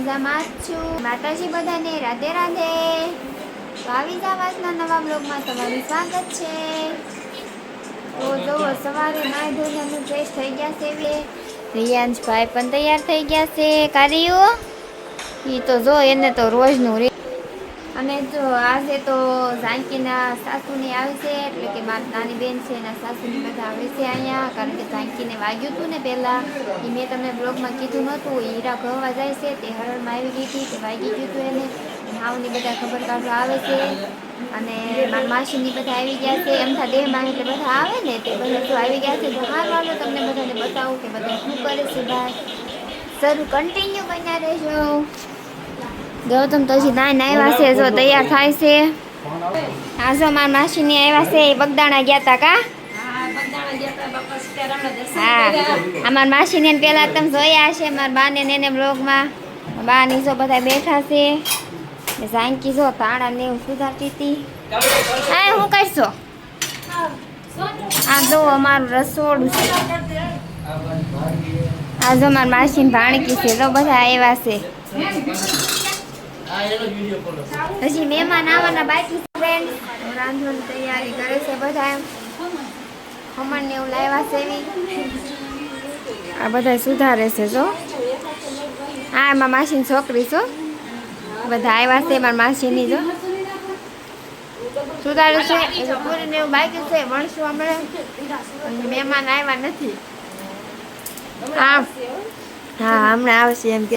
મજામાં જ છું. માતાજી બધાને રાધે રાધે. તો આવી નવા બ્લોગમાં તમારું સ્વાગત છે. તો જુઓ સવારે નાય ધોઈને ફ્રેશ થઈ ગયા છે એટલે રિયાંશભાઈ પણ તૈયાર થઈ ગયા છે. કાર્યો? એ તો જો, એને તો રોજનું રે અને જો આજે તો ઝાંકીના સાસુની આવે છે, એટલે કે મારી નાની બેન છે એના સાસુની બધા આવે છે અહીંયા. કારણ કે ઝાંકીને વાગ્યું હતું ને પહેલાં, એ મેં તમને બ્લોગમાં કીધું નહોતું, એ હીરા ગવા જાય છે, તે હરણમાં આવી ગઈ હતી, તે વાગી ગયું હતું એને. માવની બધા ખબર કાઢવા આવે છે. અને મારા માસીની બધા આવી ગયા છે, એમ થાય દેહમાં એટલે બધા આવે ને, તે બધા તો આવી ગયા છે, તો વાળો તમને બધાને બતાવું કે બધા શું કરે છે ભાઈ શરૂ કન્ટિન્યુ બન્યા રહેજો. ગૌતમ તો હજી નાઈ આવ્યા છે જો તૈયાર થાય છે. આ જો મારા માસીની આવ્યા છે, એ બગદાણા ગયા તા કા? હા અમારા માસીને પેલા તમે જોયા હશે, મારા બાને ને એને બ્લોગમાં બા ની જો બધા બેઠા છે. જાનકી જો તાણા ને એવું સુધારતી હતી હા, હું કરશો? આ જો અમારું રસોડું છે. આ જો મારા માસીને ભાણકી છે તો બધા આવ્યા છે. હજી મહેમાન આવવાના બાકી ફ્રેન્ડ રાંધવાની તૈયારી કરે છે બધા એમ. ખમણ ને એવું લાવ્યા છે એવી. આ બધા સુધારે છે જો. હા એમાં માસીની છોકરી છો બધા આવ્યા છે મારા માસીની જો. સુધારે છે. પૂરીને એવું બાકી છે મળશું હમણાં. મહેમાન આવ્યા નથી. હા. હા હમણાં આવશે એમ કે.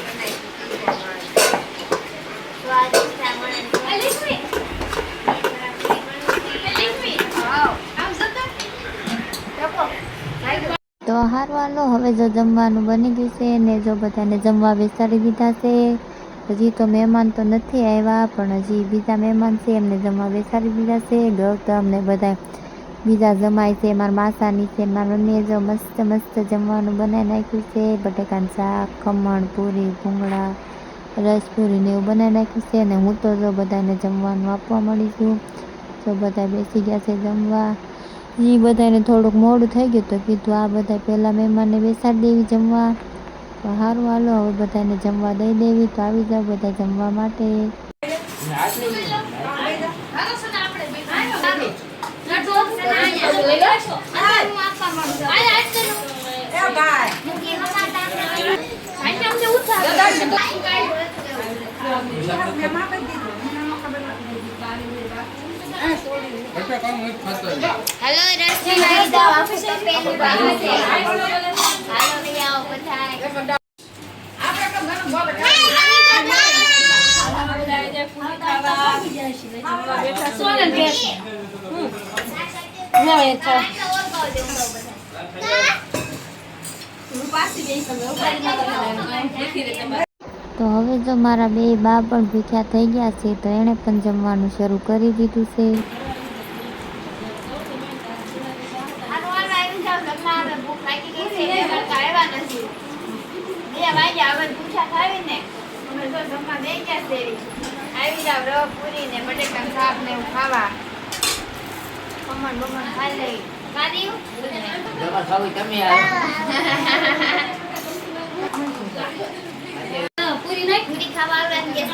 હારવાલો હવે જો જમવાનું બની ગયું છે ને જો બધાને જમવા બેસાડી દીધા છે. હજી તો મહેમાન તો નથી આવ્યા, પણ હજી બીજા મહેમાન છે, એમને જમવા બેસાડી દીધા છે. ગૌતમ ને બધા બીજા જમાય છે, મારા માસાની છે, મારા મમ્મીએ જો મસ્ત મસ્ત જમવાનું બનાવી નાખ્યું છે. બટેકાનું શાક, ખમણ, પૂરી, ભૂંગળા, રસપુરી ને એવું બનાવી નાખ્યું છે. અને હું તો જો બધાને જમવાનું આપવા મળી છું. જો બધા બેસી ગયા છે જમવા. એ બધાને થોડુંક મોડું થઈ ગયું તો કીધું આ બધા પહેલાં મહેમાનને બેસાડી દેવી જમવા. તો સારું હાલો હવે બધાને જમવા દઈ દેવી તો આવી જાઓ બધા જમવા માટે. હેલો લઈ જાઓ આપણે તો પેલું બાકી છે હાલો લઈ આવો બધાય તો હવે જો મારા બે બા પણ ભૂખ્યા થઈ ગયા છે તો એણે પણ જમવાનું શરૂ કરી દીધું છે. આવી જાવ રવ પૂરી ને બટેકા શાક ને એવું ખાવા. ખમણ બમણ ખાઈ લઈ. તમે પૂરી નહીં પૂરી ખાવા આવવાની ગેસ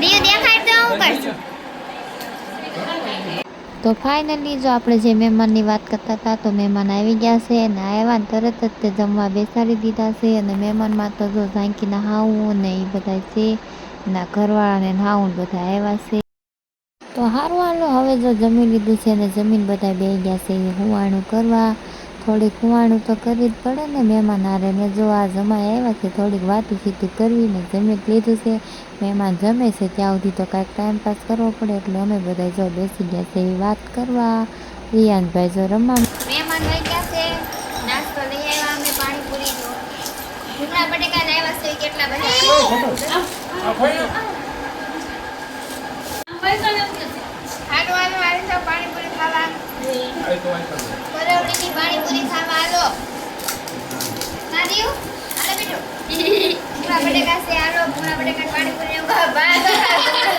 દીવ દેખાડ તો હું કરશું તો ફાઇનલી જો આપણે જે મહેમાનની વાત કરતા હતા, તો મહેમાન આવી ગયા છે અને આવ્યા ને તરત જ તે જમવા બેસાડી દીધા છે અને મહેમાનમાં તો જો ઝાંકીના હાવું ને એ બધા છે, એના ઘરવાળાને હાવું બધા આવ્યા છે. તો હારું હાલો, હવે જો જમી લીધું છે ને જમીન બધા બે ગયા છે એ હુવાણું કરવા થોડીક કુવાણું તો કરવી જ પડે ને મહેમાન હારે. ને જો આ જમાઈ આવ્યા છે થોડીક વાતું સીધું કરવી ને જમી લીધું છે. મહેમાન જમે છે ત્યાં સુધી તો કાંઈક ટાઈમ પાસ કરવો પડે એટલે અમે બધા જો બેસી ગયા છે એ વાત કરવા. રિયાનભાઈ જો રમવા મહેમાન આવી ગયા છે. નાસ્તો લઈ આવ્યા અમે પાણીપુરી નો બટેકા લાવ્યા છે કેટલા બધા હાલો હાલો હાલો જાઓ પાણીપુરી ખાવા બરવડીની પાણીપુરી ખાવા હાલો ના દીવ હાલો બેટો. પૂરા બટેકા છે હાલો પૂરા બટેકા પાણીપુરી એવું ખા બા નથી નીકળતા.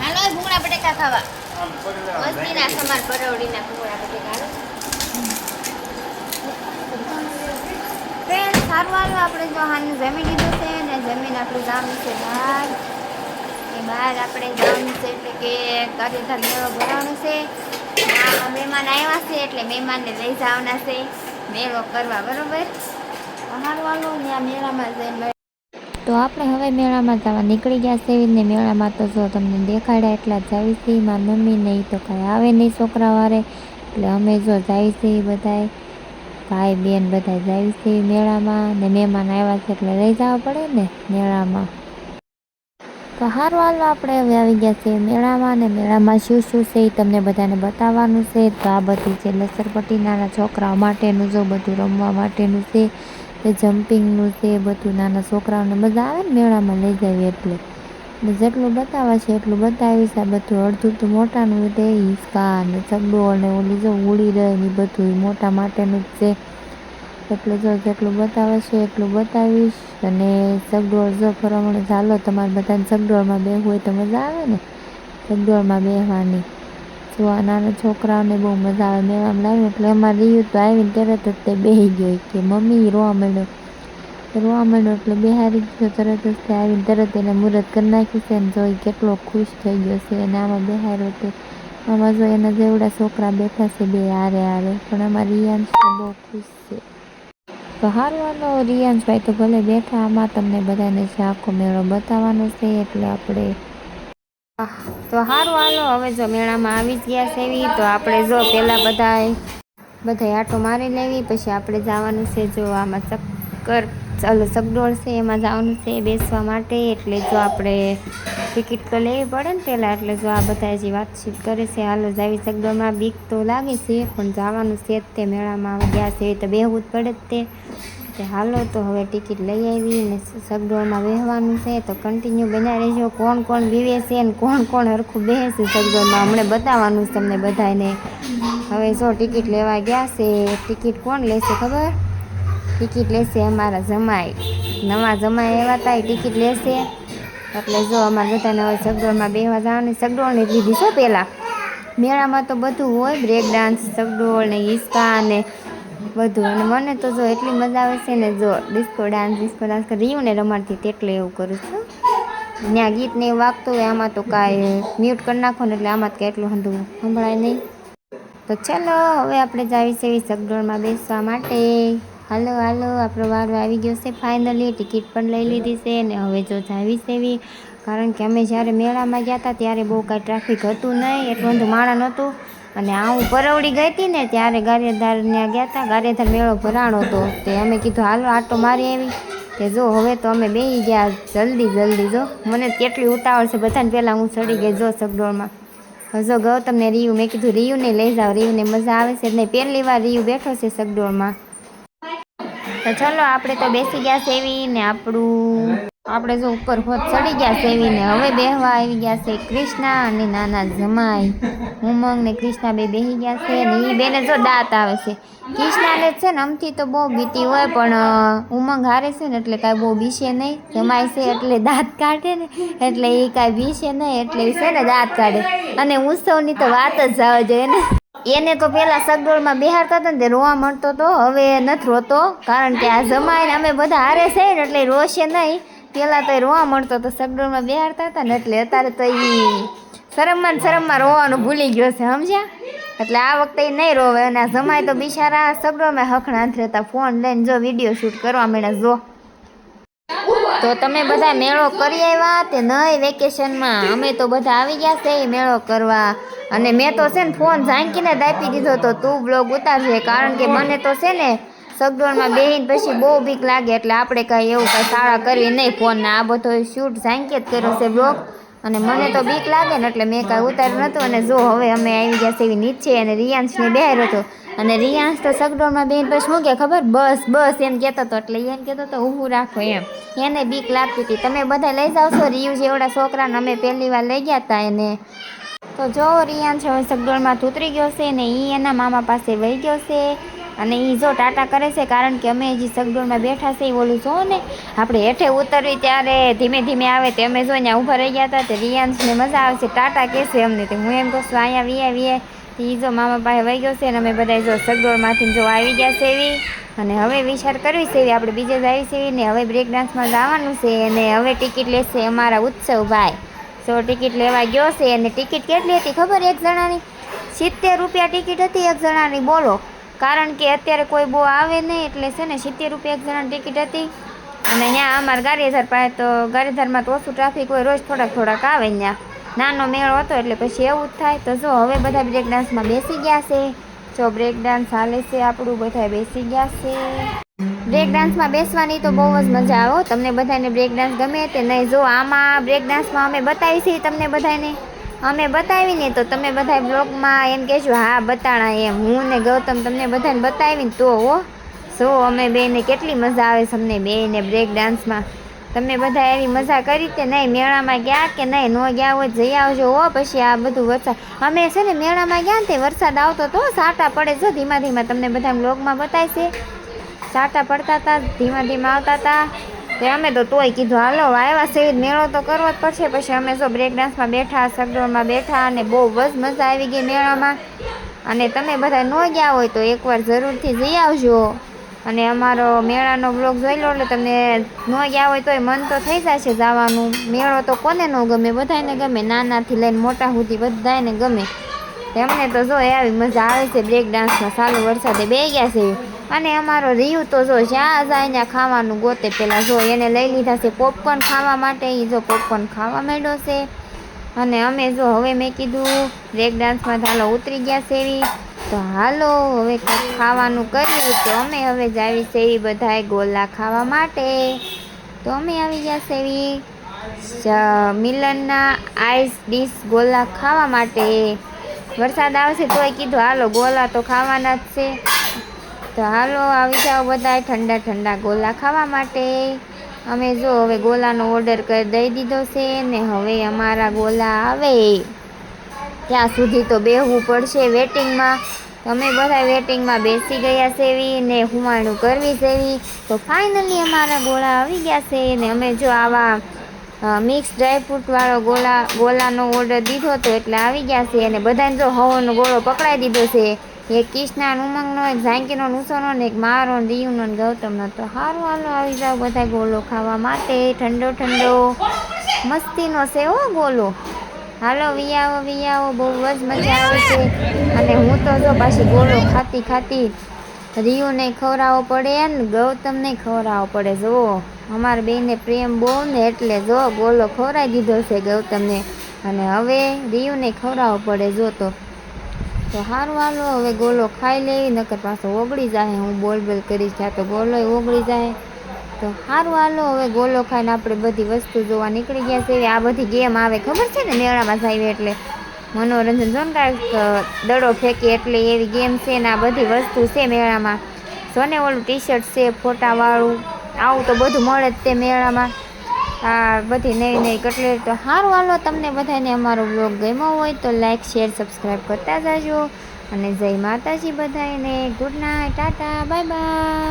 હાલો ભૂંગળા બટેકા ખાવા. મસ્તીના સમાર બરવડીના ભૂંગળા બટેકા હાલો ફ્રેન્ડ સારું હાલો આપણે જો હાનું જમી લીધું છે ને જમીન આપણું ગામ છે બહાર. એ બહાર આપણે જવાનું છે એટલે કે કાર્યધર મેળો ભરવાનું છે. મહેમાન આવ્યા છે એટલે મહેમાનને લઈ જવાના છે. મેળો કરવા, બરાબર? સારું ત્યાં મેળામાં જઈને તો આપણે હવે મેળામાં જવા નીકળી ગયા છે. ને મેળામાં તો જો તમને દેખાડ્યા એટલા જાવી છે. મારી મમ્મી નહીં તો કાંઈ આવે નહીં છોકરાવારે એટલે અમે જો જાય છે એ બધાય. ભાઈ બેન બધા જાય છે મેળામાં ને મહેમાન આવ્યા છે એટલે લઈ જવા પડે ને મેળામાં. તો હારું હાલો આપણે હવે આવી ગયા છે મેળામાં ને મેળામાં શું શું છે એ તમને બધાને બતાવવાનું છે. તો આ બધું છે લસરપટ્ટી નાના છોકરાઓ માટેનું જો બધું રમવા માટેનું છે જમ્પિંગનું છે બધું નાના છોકરાઓને મજા આવે ને મેળામાં લઈ જાય એટલે. જેટલું બતાવે છે એટલું બતાવીશ. આ બધું અડધું તો મોટાનું તે હિંચકા ને ચગડોળ ને ઓલી જો ઉડી રહે ને બધું મોટા માટેનું જ છે. એટલે જો જેટલું બતાવે છે એટલું બતાવીશ. અને ચગડોળ જો ફરવાનું ચાલો, તમારે બધાને ચગડોળમાં બેહવું હોય તો મજા આવે ને? ચગડોળમાં બેસવાની જો નાના છોકરાઓને બહુ મજા આવે મેળામાં લાવ્યું, એટલે અમારે રહ્યું તો આવીને તરત જ તે બેસી ગયો. કે મમ્મી રોવા માંડ્યો રોવા માંડ્યો એટલે બેહારી ગયો તરત જ આવીને તરત એને મુહૂર્ત કરી નાખ્યું છે ને જોઈ કેટલો ખુશ થઈ ગયો છે. અને આમાં બેહાર્યો તે, આમાં જો એના જેવડા છોકરા બેઠા છે બે હારે હારે, પણ આમાં રિયાંશ તો બહુ ખુશ છે. તો હારું હાલો રિયાંશભાઈ તો ભલે બેઠા, આમાં તમને બધાને જે આખો મેળો બતાવવાનો છે એટલે આપણે તો હારવાનો હવે જો મેળામાં આવી જ ગયા છે એવી, તો આપણે જો પહેલાં બધાય બધાય આટો મારી લેવી, પછી આપણે જવાનું છે જો આમાં ચક્કર ચાલો સગડોળ છે, એમાં જવાનું છે બેસવા માટે. એટલે જો આપણે ટિકિટ તો લેવી પડે ને પહેલાં, એટલે જો આ બધા હજી વાતચીત કરે છે, હાલો જાવી સગડોળમાં. બીક તો લાગે છે, પણ જવાનું છે જ તે મેળામાં. ગયા છે તો બેહવું જ પડે જ તે. હાલો તો હવે ટિકિટ લઈ આવી ને સગડોળમાં બેહવાનું છે. તો કન્ટિન્યુ બન્યા રહેજો. કોણ કોણ વિવે છે ને કોણ કોણ હરખું બેસે છે સગડોળમાં? હમણાં બતાવવાનું છે તમને બધાને હવે જો ટિકિટ લેવા ગયા છે, ટિકિટ કોણ લેશે ખબર? ટિકિટ લેશે, અમારા જમાઈ, નવા જમાઈ એવા હતા ટિકિટ લેશે. એટલે જો અમારે બધાને હવે સગડોળમાં બેસવા જવાની સગડોળ ને લીધી છે પહેલાં મેળામાં તો બધું હોય, બ્રેક ડાન્સ, સગડોળ ને હિસ્કા ને બધું. અને મને તો જો એટલી મજા આવે છે ને જો ડિસ્કો ડાન્સ ડિસ્કો ડાન્સ રહ્યું ને રમાડતી તેટલે એવું કરું છું. ત્યાં ગીત ને વાગતું હોય, આમાં તો કાંઈ મ્યુટ કરી નાખો ને એટલે આમાં તો કાંઈ એટલું હંધું સંભળાય નહીં. તો ચાલો, હવે આપણે જાવી છે સગડોળમાં બેસવા માટે. હાલો હાલો, આપણો વારો આવી ગયો છે ફાઇનલી ટિકિટ પણ લઈ લીધી છે ને હવે જો જાવી સેવી કારણ કે અમે જ્યારે મેળામાં ગયા હતા ત્યારે બહુ કાંઈ ટ્રાફિક હતું નહીં, એટલું બધું માળા નહોતું. અને આ હું પરવડી ગઈ હતી ને ત્યારે ગારિયાધાર ત્યાં ગયા હતા. ગારિયાધાર મેળો ભરાણો હતો. તે અમે કીધું, હાલો, આટો મારી આવી. કે જો, હવે તો અમે બેસી ગયા જલ્દી જલ્દી જો. મને કેટલી ઉતાવળ છે બધાને પહેલાં હું ચડી ગઈ જો સગડોળમાં. હજો ગૌતમને રિયુ, મેં કીધું, રિયુને લઈ જાઓ, રિયુને મજા આવે છે. નહીં, પહેલી વાર રિયુ બેઠો છે સગડોળમાં. તો ચલો, આપણે તો બેસી ગયા સેવી ને આપણું આપણે જો ઉપર હોત ચડી ગયા સેવી ને હવે બેહવા આવી ગયા છે કૃષ્ણા અને નાના જમાઈ. ઉમંગ ને કૃષ્ણા બે બેસી ગયા છે ને એ બેને જો દાંત આવે છે. કૃષ્ણાને છે ને આમથી તો બહુ બીતી હોય, પણ ઉમંગ હારે છે ને એટલે કાંઈ બહુ બીશે નહીં. જમાય છે એટલે દાંત કાઢે ને, એટલે એ કાંઈ બીશે નહીં, એટલે છે ને દાંત કાઢે. અને ઉત્સવની તો વાત જ જવા જોઈએ ને. એને તો પેલા સગડોળમાં બિહારતા હતા ને તે રોવા મળતો તો હવે નથી રોતો, કારણ કે આ જમાઈને અમે બધા હારે છે ને એટલે રોશે નહીં. પેલા તો એ રોવા મળતો તો સગડોળમાં બિહારતા હતા ને એટલે અત્યારે તો એ શરમમાં શરમમાં રોવાનું ભૂલી ગયો છે, સમજ્યા? એટલે આ વખતે નહીં રોવે અને આ જમાય તો બિચારા સગડોળમાં હખણા રહેતા. ફોન લઈને જો વીડિયો શૂટ કરવા માંડ્યા જો. તો તમે બધા મેળો કરી આવ્યા તે નહીં વેકેશનમાં? અમે તો બધા આવી ગયા છે એ મેળો કરવા. અને મેં તો છે ને ફોન ઝાંકીને જ આપી દીધો તો તું બ્લોગ ઉતારજે, કારણ કે મને તો છે ને સગડોળમાં બેહીને પછી બહુ બીક લાગે, એટલે આપણે કાંઈ એવું કાંઈ શાળા કરવી નહીં ફોનને આ બધો શૂટ ઝાંકી જ કર્યો છે બ્લોગ અને મને તો બીક લાગે ને એટલે મેં કાંઈ ઉતાર્યું નહોતું અને જો હવે અમે આવી ગયા છે એવી નીચે અને રિયાંશને બેહાર હતો. અને રિયાંશ તો સગડોળમાં બેન પછી શું કે ખબર? બસ બસ એમ કહેતો હતો એટલે એમ કહેતો હતો હું રાખો એમ. એને બીક લાગતી હતી. તમે બધા લઈ જાઓ છો? રિયુ જેવડા છોકરાને અમે પહેલી વાર લઈ ગયા હતા એને. તો જો રિયાંશ હવે સગડોળમાં ઉતરી ગયો છે ને એ એના મામા પાસે વહી ગયો છે અને એ જો ટાટા કરે છે કારણ કે અમે હજી સગડોળમાં બેઠા છે એ ઓલું જો ને આપણે હેઠે ઉતરવી ત્યારે ધીમે ધીમે આવે તે અમે જો ઊભા રહી ગયા હતા તે રિયાન્સને મજા આવે છે ટાટા કહેશે અમને. તે હું એમ કહું છું અહીંયા વીએ વીએ જો મામા પાસે વહી ગયો છે અને અમે બધા જો સગડોળમાંથી જો આવી ગયા છે એવી અને હવે વિચાર કરવી છે એવી આપણે બીજે જ આવી છે ને હવે બ્રેક ડાન્સમાં જવાનું છે અને હવે ટિકિટ લેશે અમારા ઉત્સવ ભાઈ સો ટિકિટ લેવા ગયો છે અને ટિકિટ કેટલી હતી ખબર એક જણાની? સિત્તેર રૂપિયા ટિકિટ હતી એક જણાની, બોલો. કારણ કે અત્યારે કોઈ બહુ આવે નહીં એટલે છે ને સિત્તેર રૂપિયા એક જણાની ટિકિટ હતી. અને ત્યાં અમારા ગારેધર પાસે તો, ગારેધરમાં તો ઓછું ટ્રાફિક હોય, રોજ થોડાક થોડાક આવે ત્યાં નાનો મેળો હતો એટલે પછી એવું જ થાય. તો જો, હવે બધા બ્રેક ડાન્સમાં બેસી ગયા છે. જો બ્રેક ડાન્સ હાલે છે આપણું બધા બેસી ગયા છે. બ્રેક ડાન્સમાં બેસવાની તો બહુ જ મજા આવો તમને બધાને બ્રેક ડાન્સ ગમે તે નહીં. જો, આમાં બ્રેક ડાન્સમાં અમે બતાવી છીએ તમને બધાને અમે બતાવીને તો તમે બધા બ્લોગમાં એમ કહેજો, હા, બતાણા એમ. હું ને ગૌતમ તમને બધાને બતાવીને તો હો. સો અમે બેને કેટલી મજા આવે છે અમને બેને બ્રેક ડાન્સમાં તમે બધા એવી મજા કરી કે નહીં, મેળામાં ગયા કે નહીં, ન ગયા હોય જઈ આવજો. હો, પછી આ બધું વરસાદ. અમે છે ને મેળામાં ગયા ને તે વરસાદ આવતો તો સાટા પડે છે, ધીમા ધીમા. તમને બધા બ્લોગમાં બતાય છે. સાટા પડતા હતા, ધીમા ધીમા આવતા હતા. તે અમે તો તોય કીધું, હાલો, આવ્યા છે, મેળો તો કરવો જ પડશે. પછી અમે જો બ્રેક ડાન્સમાં બેઠા, સગડોળમાં બેઠા અને બહુ જ મજા આવી ગઈ મેળામાં. અને તમે બધા ન ગયા હોય તો એકવાર જરૂરથી જઈ આવજો. અને અમારો મેળાનો બ્લોગ જોઈ લો એટલે તમને ન ગયા હોય તોય મન તો થઈ જશે જવાનું. મેળો તો કોને ન ગમે? બધાને ગમે. નાનાથી લઈને મોટા સુધી બધાને ગમે. એમને તો જો આવી મજા આવે છે બ્રેક ડાન્સમાં સારું વરસાદે બે ગયા છે. અને અમારો રિયુ તો જો જ્યાં જાય ત્યાં ખાવાનું ગોતે પહેલાં જો એને લઈ લીધા છે પોપકોર્ન ખાવા માટે. એ જો પોપકોર્ન ખાવા માંડ્યો છે. અને અમે જો હવે મેં કીધું બ્રેક ડાન્સમાં ચાલો ઉતરી ગયા છે. એવી તો હાલો, હવે ખાવાનું કર્યું તો અમે હવે જ આવી એવી બધાએ ગોલા ખાવા માટે. તો અમે આવી ગયા એવી મિલનના આઈસ ડીશ ગોલા ખાવા માટે. વરસાદ આવશે તોય કીધું, હાલો, ગોલા તો ખાવાના જ છે. તો હાલો, આવી જાઓ બધા ઠંડા ઠંડા ગોલા ખાવા માટે. અમે જો હવે ગોલાનો ઓર્ડર કરી દઈ દીધો છે ને હવે અમારા ગોલા આવે. ત્યાં સુધી તો બેહવું પડશે વેટિંગમાં. અમે બધા વેટિંગમાં બેસી ગયા સેવી ને હુમાણું કરવી સેવી. તો ફાઇનલી અમારા ગોળા આવી ગયા છે ને અમે જો આવા મિક્સ ડ્રાયફ્રૂટવાળો ગોલા ગોલાનો ઓર્ડર દીધો હતો એટલે આવી ગયા છે અને બધાને જો હવનો ગોળો પકડાઈ દીધો છે. એક કિષ્ના ઉમંગનો, એક ઝાંકીનો નુસોનો ને એક મારો, ને દીવનો ને ગૌતમનો. તો સારું હાલો, આવી જાઓ બધા ગોલો ખાવા માટે. ઠંડો ઠંડો. મસ્તીનો છે હો ગોલો હાલો વિયાવો વિયાવો બહુ જ મજા આવે છે. અને હું તો જો પાછી ગોળો ખાતી ખાતી રિયુને ખવડાવવો પડે ને ગૌતમને ખવડાવવો પડે. જુઓ, અમારા બેને પ્રેમ બહુ ને એટલે જો ગોલો ખવડાવી દીધો છે ગૌતમને. અને હવે રિયુને ખવડાવવો પડે, જો તો. તો સારું હાલો, હવે ગોલો ખાઈ લેવી, નકર પાછો ઓગળી જાય. હું બોલ બોલ કરીશ ત્યાં તો ગોળો ઓગળી જાય. તો સારું હાલો. હવે ગોલો ખાઈને આપણે બધી વસ્તુ જોવા નીકળી ગયા છે. આ બધી ગેમ આવે, ખબર છે ને, મેળામાં જાય એટલે. મનોરંજન જો દડો ફેંકી એટલે એવી ગેમ છે ને, આ બધી વસ્તુ છે મેળામાં. જોને ઓલું ટી શર્ટ છે, ફોટાવાળું. આવું તો બધું મળે જ તે મેળામાં. આ બધી નવી નવી કટલેરી. તો સારું હાલો. તમને બધાને અમારો બ્લોગ ગમ્યો હોય તો લાઈક, શેર, સબસ્ક્રાઈબ કરતા જાજો. અને જય માતાજી બધાને good night, tata. Bye bye.